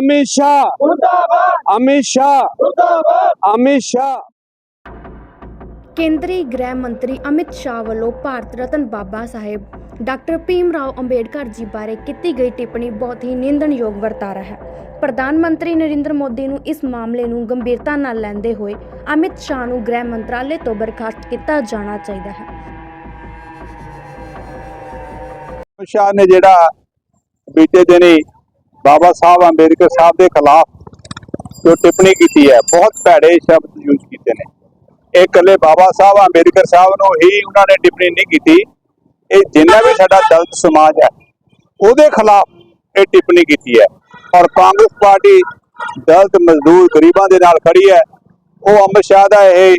ਅਮਿਤ ਸ਼ਾਹ ਮੁਰਦਾਬਾਦ ਅਮਿਤ ਸ਼ਾਹ ਮੁਰਦਾਬਾਦ ਅਮਿਤ ਸ਼ਾਹ ਕੇਂਦਰੀ ਗ੍ਰਹਿ ਮੰਤਰੀ ਅਮਿਤ ਸ਼ਾਹ ਵੱਲੋਂ ਭਾਰਤ ਰਤਨ ਬਾਬਾ ਸਾਹਿਬ ਡਾਕਟਰ ਭੀਮ ਰਾਓ ਅੰਬੇਡਕਰ ਜੀ ਬਾਰੇ ਕੀਤੀ ਗਈ ਟਿੱਪਣੀ ਬਹੁਤ ਹੀ ਨਿੰਦਣਯੋਗ ਵਰਤਾਰਾ ਹੈ ਪ੍ਰਧਾਨ ਮੰਤਰੀ ਨਰਿੰਦਰ ਮੋਦੀ ਨੂੰ ਇਸ ਮਾਮਲੇ ਨੂੰ ਗੰਭੀਰਤਾ ਨਾਲ ਲੈਂਦੇ ਹੋਏ ਅਮਿਤ ਸ਼ਾਹ ਨੂੰ ਗ੍ਰਹਿ ਮੰਤਰਾਲੇ ਤੋਂ ਬਰਖਾਸਤ ਕੀਤਾ ਜਾਣਾ ਚਾਹੀਦਾ ਹੈ ਸ਼ਾਹ ਨੇ ਜਿਹੜਾ ਬੀਤੇ ਦਿਨੀ ਬਾਬਾ ਸਾਹਿਬ ਅੰਬੇਦਕਰ ਸਾਹਿਬ ਦੇ ਖਿਲਾਫ ਜੋ ਟਿੱਪਣੀ ਕੀਤੀ ਹੈ, ਬਹੁਤ ਭੈੜੇ ਸ਼ਬਦ ਯੂਜ਼ ਕੀਤੇ ਨੇ। ਇਹ ਇਕੱਲੇ ਬਾਬਾ ਸਾਹਿਬ ਅੰਬੇਦਕਰ ਸਾਹਿਬ ਨੂੰ ਹੀ ਉਹਨਾਂ ਨੇ ਟਿੱਪਣੀ ਨਹੀਂ ਕੀਤੀ। ਇਹ ਜਿੰਨਾ ਵੀ ਸਾਡਾ ਦਲਿਤ ਸਮਾਜ ਹੈ, ਉਹਦੇ ਖਿਲਾਫ ਇਹ ਟਿੱਪਣੀ ਕੀਤੀ ਹੈ। ਔਰ ਕਾਂਗਰਸ ਪਾਰਟੀ ਦਲਿਤ ਮਜ਼ਦੂਰ ਗਰੀਬਾਂ ਦੇ ਨਾਲ ਖੜੀ ਹੈ। ਉਹ ਅਮਿਤ ਸ਼ਾਹ ਦਾ ਇਹ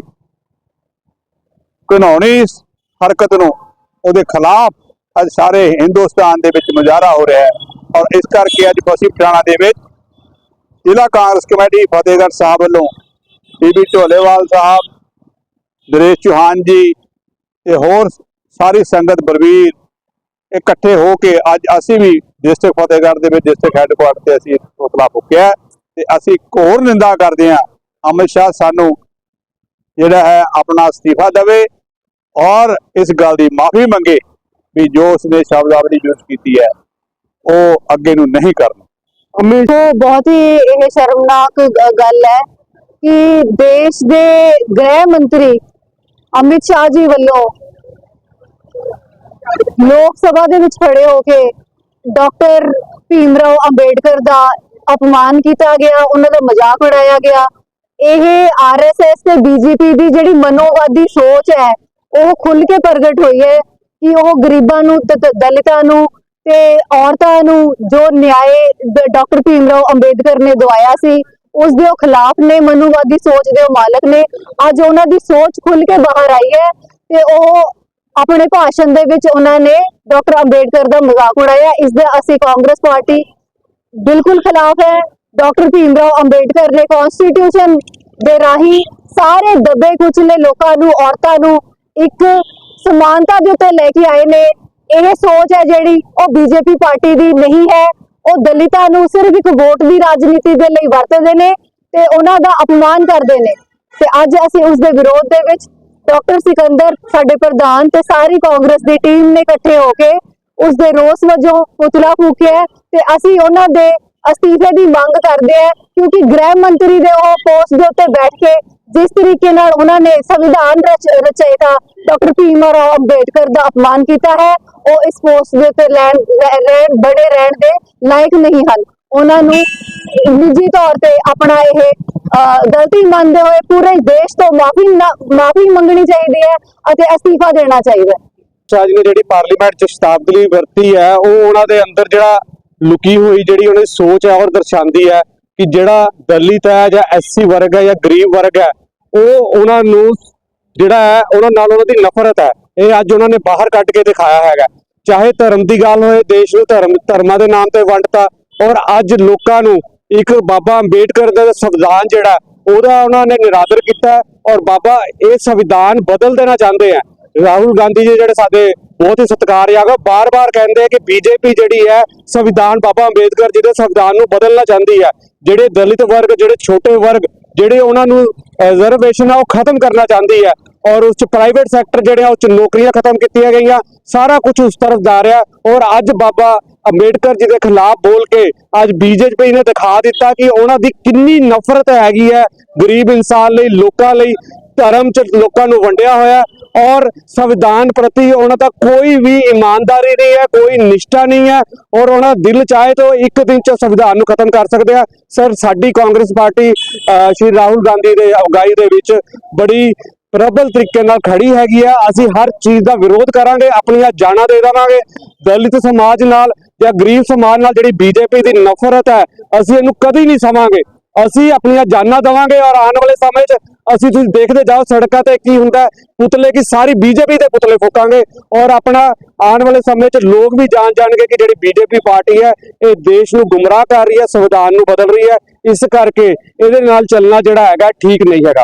ਘਿਨੌਣੀ ਹਰਕਤ ਨੂੰ ਉਹਦੇ ਖਿਲਾਫ ਅੱਜ ਸਾਰੇ ਹਿੰਦੁਸਤਾਨ ਦੇ ਵਿੱਚ ਮੁਜ਼ਾਹਰਾ ਹੋ ਰਿਹਾ ਹੈ। ਔਰ ਇਸ ਕਰਕੇ ਅੱਜ ਬਸੀ ਪਠਾਣਾ ਦੇ ਵਿੱਚ ਜ਼ਿਲ੍ਹਾ ਕਾਂਗਰਸ ਕਮੇਟੀ ਫਤਿਹਗੜ੍ਹ ਸਾਹਿਬ ਵੱਲੋਂ ਬੀਬੀ ਢੋਲੇਵਾਲ ਸਾਹਿਬ ਦਰੇਸ਼ ਚੌਹਾਨ ਜੀ ਤੇ ਹੋਰ ਸਾਰੀ ਸੰਗਤ ਬਲਵੀਰ ਇਕੱਠੇ ਹੋ ਕੇ ਅੱਜ ਅਸੀਂ ਵੀ ਡਿਸਟ੍ਰਿਕਟ ਫਤਿਹਗੜ੍ਹ ਦੇ ਵਿੱਚ ਡਿਸਟ੍ਰਿਕਟ ਹੈੱਡਕੁਆਰਟਰ ਤੇ ਅਸੀਂ ਪੁਤਲਾ ਫੁੱਕਿਆ ਹੈ ਤੇ ਅਸੀਂ ਇੱਕ ਹੋਰ ਨਿੰਦਾ ਕਰਦੇ ਹਾਂ। ਅਮਿਤ ਸ਼ਾਹ ਸਾਨੂੰ ਜਿਹੜਾ ਹੈ ਆਪਣਾ ਅਸਤੀਫਾ ਦੇਵੇ ਔਰ ਇਸ ਗੱਲ ਦੀ ਮਾਫੀ ਮੰਗੇ ਵੀ ਜੋ ਉਸਨੇ ਸ਼ਬਦਾਵਲੀ ਯੂਜ਼ ਕੀਤੀ ਹੈ। ਉਹ ਅੱਗੇ ਨੂੰ ਨਹੀਂ ਕਰਨ। ਹਮੇਸ਼ਾ ਬਹੁਤ ਹੀ ਇਹ ਸ਼ਰਮਨਾਕ ਗੱਲ ਹੈ ਕਿ ਦੇਸ਼ ਦੇ ਗ੍ਰਹਿ ਮੰਤਰੀ ਅਮਿਤ ਸ਼ਾਹ ਜੀ ਵੱਲੋਂ ਲੋਕ ਸਭਾ ਦੇ ਵਿੱਚ ਖੜੇ ਹੋ ਕੇ ਡਾਕਟਰ ਭੀਮ ਅੰਬੇਡਕਰ ਦਾ ਅਪਮਾਨ ਕੀਤਾ ਗਿਆ, ਉਹਨਾਂ ਦਾ ਮਜ਼ਾਕ ਉਡਾਇਆ ਗਿਆ। ਇਹ ਆਰਐਸਐਸ ਤੇ ਬੀਜੇਪੀ ਦੀ ਜਿਹੜੀ ਮਨੋਵਾਦੀ ਸੋਚ ਹੈ, ਉਹ ਖੁੱਲ ਕੇ ਪ੍ਰਗਟ ਹੋਈ ਹੈ ਕਿ ਉਹ ਗਰੀਬਾਂ ਨੂੰ ਦਲਿਤਾਂ ਨੂੰ ਤੇ ਔਰਤਾਂ ਨੂੰ ਜੋ ਨਿਆਏ ਡਾਕਟਰ ਭੀਮ ਰਾਓ ਅੰਬੇਦਕਰ ਨੇ ਦਵਾਇਆ ਸੀ, ਉਸ ਦੇ ਖਿਲਾਫ ਨੇ, ਮਨੁਵਾਦੀ ਸੋਚ ਦੇ ਮਾਲਕ ਨੇ, ਅੱਜ ਉਹਨਾਂ ਦੀ ਸੋਚ ਖੁੱਲ ਕੇ ਬਾਹਰ ਆਈ ਹੈ ਤੇ ਉਹ ਆਪਣੇ ਭਾਸ਼ਣ ਦੇ ਵਿੱਚ ਉਹਨਾਂ ਨੇ ਡਾਕਟਰ ਅੰਬੇਦਕਰ ਦਾ ਮਜ਼ਾਕ ਉਡਾਇਆ, ਇਸ ਦੇ ਅਸੀਂ ਕਾਂਗਰਸ ਪਾਰਟੀ ਬਿਲਕੁਲ ਖਿਲਾਫ ਹੈ, ਡਾਕਟਰ ਭੀਮ ਰਾਓ ਅੰਬੇਡਕਰ ਨੇ ਕਨਸਟੀਟਿਊਸ਼ਨ ਦੇ ਰਾਹੀਂ ਸਾਰੇ ਦੱਬੇ ਕੁਚਲੇ ਲੋਕਾਂ ਨੂੰ, ਔਰਤਾਂ ਨੂੰ ਇੱਕ ਸਮਾਨਤਾ ਦੇ ਉੱਤੇ ਲੈ ਕੇ ਆਏ ਨੇ ਇਹ ਸੋਚ ਹੈ ਜਿਹੜੀ ਉਹ ਬੀਜੇਪੀ ਪਾਰਟੀ ਦੀ ਨਹੀਂ ਹੈ। ਉਹ ਦਲਿਤਾਂ ਨੂੰ ਸਿਰਫ ਇੱਕ ਵੋਟ ਦੀ ਰਾਜਨੀਤੀ ਦੇ ਲਈ ਵਰਤਦੇ ਨੇ ਤੇ ਉਹਨਾਂ ਦਾ ਅਪਮਾਨ ਕਰਦੇ ਨੇ। ਤੇ ਅੱਜ ਅਸੀਂ ਉਸ ਦੇ ਵਿਰੋਧ ਦੇ ਵਿੱਚ ਡਾਕਟਰ ਸਿਕੰਦਰ, ਸਾਡੇ ਪ੍ਰਧਾਨ ਤੇ ਸਾਰੀ ਕਾਂਗਰਸ ਦੀ ਟੀਮ ਨੇ ਇਕੱਠੇ ਹੋ ਕੇ ਉਸ ਦੇ ਰੋਸ ਵਜੋਂ ਪੁਤਲਾ ਫੂਕਿਆ ਤੇ ਅਸੀਂ ਉਹਨਾਂ ਦੇ ਅਸਤੀਫੇ ਦੀ ਮੰਗ ਕਰਦੇ ਹਾਂ ਕਿਉਂਕਿ ਗ੍ਰਹਿ ਮੰਤਰੀ ਦੇ ਉਹ ਪੋਸਟ ਦੇ ਉੱਤੇ ਬੈਠ ਕੇ ਜਿਸ ਤਰੀਕੇ ਨਾਲ ਉਹਨਾਂ ਨੇ ਸੰਵਿਧਾਨ ਰਚ ਰਚయిత ਡਾਕਟਰ ਭੀਮ ਰਾਓ ਅੰਬੇਡਕਰ ਦਾ ਅਪਮਾਨ ਕੀਤਾ ਹੈ। ਉਹ ਇਸ ਪੋਸਟ ਦੇ ਉੱਤੇ ਲੈਣ ਰਹਿਣ ਬੜੇ ਰਹਿਣ ਦੇ ਲਾਇਕ ਨਹੀਂ ਹਨ। ਉਹਨਾਂ ਨੂੰ ਨਿੱਜੀ ਤੌਰ ਤੇ ਆਪਣਾ ਇਹ ਗਲਤੀ ਮੰਨਦੇ ਹੋਏ ਪੂਰੇ ਦੇਸ਼ ਤੋਂ ਮਾਫੀ ਮਾਫੀ ਮੰਗਣੀ ਚਾਹੀਦੀ ਹੈ ਅਤੇ ਅਸਤੀਫਾ ਦੇਣਾ ਚਾਹੀਦਾ ਹੈ। ਸ਼ਾਹ ਨੇ ਜਿਹੜੀ ਪਾਰਲੀਮੈਂਟ ਚ ਸ਼ਤਾਬਦੀ ਵਰਤੀ ਹੈ, ਉਹ ਉਹਨਾਂ ਦੇ ਅੰਦਰ ਜਿਹੜਾ ਲੁਕੀ ਹੋਈ ਜਿਹੜੀ ਉਹਨਾਂ ਦੀ ਸੋਚ ਹੈ ਉਹ ਦਰਸਾਉਂਦੀ ਹੈ ਕਿ ਜਿਹੜਾ ਦਲਿਤ ਹੈ ਜਾਂ ਐਸਸੀ ਵਰਗ ਹੈ ਜਾਂ ਗਰੀਬ ਵਰਗ ਹੈ, ਉਹ ਉਹਨਾਂ ਨੂੰ ਜਿਹੜਾ ਹੈ, ਉਹਨਾਂ ਨਾਲ ਉਹਨਾਂ ਦੀ ਨਫ਼ਰਤ ਹੈ। ਇਹ ਅੱਜ ਉਹਨਾਂ ਨੇ ਬਾਹਰ ਕੱਢ ਕੇ ਦਿਖਾਇਆ ਹੈਗਾ। ਚਾਹੇ ਧਰਮ ਦੀ ਗੱਲ ਹੋਏ, ਦੇਸ਼ ਨੂੰ ਧਰਮ, ਧਰਮਾਂ ਦੇ ਨਾਮ ਤੇ ਵੰਡਤਾ, ਔਰ ਅੱਜ ਲੋਕਾਂ ਨੂੰ ਇੱਕ ਬਾਬਾ ਅੰਬੇਡਕਰ ਦਾ ਸੰਵਿਧਾਨ ਜਿਹੜਾ, ਉਹਦਾ ਉਹਨਾਂ ਨੇ ਨਿਰਾਦਰ ਕੀਤਾ, ਔਰ ਬਾਬਾ ਇਹ ਸੰਵਿਧਾਨ ਬਦਲ ਦੇਣਾ ਚਾਹੁੰਦੇ ਆ। ਰਾਹੁਲ ਗਾਂਧੀ ਜੀ ਜਿਹੜੇ ਸਾਡੇ ਬਹੁਤ ਹੀ ਸਤਿਕਾਰਯੋਗ ਆ। ਬਾਰ-ਬਾਰ ਕਹਿੰਦੇ ਆ ਕਿ ਬੀਜੇਪੀ ਜਿਹੜੀ ਹੈ, ਸੰਵਿਧਾਨ ਬਾਬਾ ਅੰਬੇਦਕਰ ਜੀ ਦੇ ਸੰਵਿਧਾਨ ਨੂੰ ਬਦਲਣਾ ਚਾਹੁੰਦੀ ਹੈ। ਜਿਹੜੇ ਦਲਿਤ ਵਰਗ, ਜਿਹੜੇ ਛੋਟੇ ਵਰਗ, ਜਿਹੜੇ ਉਹਨਾਂ ਨੂੰ ਰਿਜ਼ਰਵੇਸ਼ਨ ਆ, ਉਹ ਖਤਮ ਕਰਨਾ ਚਾਹੁੰਦੀ ਹੈ। ਔਰ ਉਸ ਚ ਪ੍ਰਾਈਵੇਟ ਸੈਕਟਰ ਜਿਹੜੇ ਆ, ਉਹ ਚ ਨੌਕਰੀਆਂ ਖਤਮ ਕੀਤੀਆਂ ਗਈਆਂ। ਸਾਰਾ ਕੁਝ ਉਸ ਤਰਫ ਜਾ ਰਿਹਾ। ਔਰ ਅੱਜ ਬਾਬਾ ਅੰਬੇਡਕਰ ਜੀ ਦੇ ਖਿਲਾਫ ਬੋਲ ਕੇ ਅੱਜ ਬੀਜੇਪੀ ਨੇ ਦਿਖਾ ਦਿੱਤਾ ਕਿ ਉਹਨਾਂ ਦੀ ਕਿੰਨੀ ਨਫ਼ਰਤ ਹੈਗੀ ਹੈ। ਗਰੀਬ ਇਨਸਾਨ ਲਈ, ਲੋਕਾਂ ਲਈ ਧਰਮ ਚ ਲੋਕਾਂ ਨੂੰ ਵੰਡਿਆ ਹੋਇਆ। ਔਰ ਸੰਵਿਧਾਨ ਪ੍ਰਤੀ ਉਹਨਾਂ ਦਾ ਕੋਈ ਵੀ ਇਮਾਨਦਾਰੀ ਨਹੀਂ ਹੈ, ਕੋਈ ਨਿਸ਼ਠਾ ਨਹੀਂ ਹੈ ਔਰ ਉਹਨਾਂ ਦਿਲ ਚਾਹੇ ਤਾਂ ਇੱਕ ਦਿਨ ਚ ਸੰਵਿਧਾਨ ਨੂੰ ਖਤਮ ਕਰ ਸਕਦੇ ਆ। ਸਰ, ਸਾਡੀ ਕਾਂਗਰਸ ਪਾਰਟੀ ਸ਼੍ਰੀ ਰਾਹੁਲ ਗਾਂਧੀ ਦੇ ਅਗਵਾਈ ਦੇ ਵਿੱਚ ਬੜੀ ਪ੍ਰਬਲ ਤਰੀਕੇ ਨਾਲ ਖੜੀ ਹੈਗੀ ਆ। ਅਸੀਂ ਹਰ ਚੀਜ਼ ਦਾ ਵਿਰੋਧ ਕਰਾਂਗੇ, ਆਪਣੀਆਂ ਜਾਨਾਂ ਦੇ ਦੇਵਾਂਗੇ। ਦਲਿਤ ਸਮਾਜ ਨਾਲ ਜਾਂ ਗਰੀਬ ਸਮਾਜ ਨਾਲ ਜਿਹੜੀ ਬੀਜੇਪੀ ਦੀ ਨਫ਼ਰਤ ਹੈ, ਅਸੀਂ ਇਹਨੂੰ ਕਦੀ ਨਹੀਂ ਸਮਾਂਗੇ। ਅਸੀਂ ਆਪਣੀਆਂ ਜਾਨਾਂ ਦੇਵਾਂਗੇ ਔਰ ਆਉਣ ਵਾਲੇ ਸਮੇਂ 'ਚ ਅਸੀਂ ਤੁਸੀਂ ਦੇਖਦੇ ਜਾਓ ਸੜਕਾਂ ਤੇ ਕੀ ਹੁੰਦਾ ਪੁਤਲੇ ਕੀ ਸਾਰੀ ਬੀਜੇਪੀ ਦੇ ਪੁਤਲੇ ਫੂਕਾਂਗੇ ਔਰ ਆਪਣਾ ਆਉਣ ਵਾਲੇ ਸਮੇਂ 'ਚ ਲੋਕ ਵੀ ਜਾਣ ਜਾਣਗੇ ਕਿ ਜਿਹੜੀ ਬੀਜੇਪੀ ਪਾਰਟੀ ਹੈ, ਇਹ ਦੇਸ਼ ਨੂੰ ਗੁੰਮਰਾਹ ਕਰ ਰਹੀ ਹੈ, ਸੰਵਿਧਾਨ ਨੂੰ ਬਦਲ ਰਹੀ ਹੈ। ਇਸ ਕਰਕੇ ਇਹਦੇ ਨਾਲ ਚੱਲਣਾ ਜਿਹੜਾ ਹੈਗਾ, ਠੀਕ ਨਹੀਂ ਹੈਗਾ।